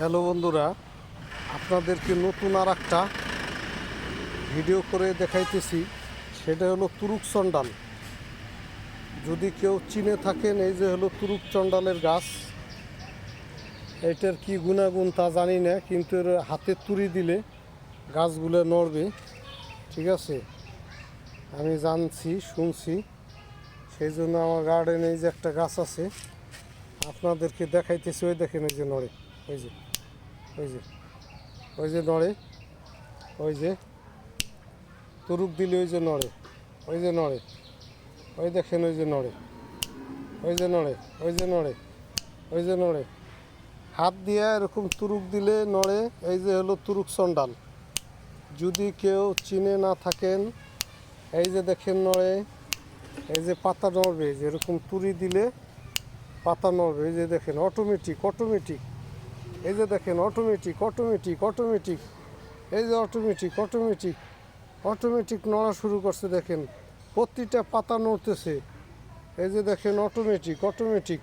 Hello বন্ধুরা, আপনাদেরকে নতুন আর একটা ভিডিও করে দেখাইতেছি। সেটা হলো তুরুক চন্ডাল যদি কেউ চিনে থাকেন, এই যে হলো তুরুক চন্ডালের গাছ, এটার কি গুণাগুণ তা জানি না, কিন্তু এর হাতে তুড়ি দিলে গাছগুলো নড়বে। ঠিক আছে? আমি জানছি, শুনছি। সেই জন্য আমার গার্ডেনে এই যে একটা গাছ আছে, আপনাদেরকে দেখাইতেছি, ওই দেখেন ওই যে নড়ে। ওই যে ওই যে ওই যে নড়ে, ওই যে তুরুক দিলে ওই যে নড়ে, ওই যে নড়ে, ওই দেখেন ওই যে নড়ে, ওই যে নড়ে, ওই যে নড়ে, ওই যে নড়ে। হাত দিয়ে এরকম তুরুক দিলে নড়ে, এই যে হলো তুরুক চন্ডাল যদি কেউ চিনে না থাকেন, এই যে দেখেন নড়ে, এই যে পাতা নড়বে, যেরকম তুরি দিলে পাতা নড়বে, এই যে দেখেন অটোমেটিক অটোমেটিক এই যে দেখেন অটোমেটিক অটোমেটিক অটোমেটিক এই যে অটোমেটিক অটোমেটিক অটোমেটিক নড়া শুরু করছে, দেখেন। প্রতিটা পাতা নড়তেছে। এই যে দেখেন অটোমেটিক অটোমেটিক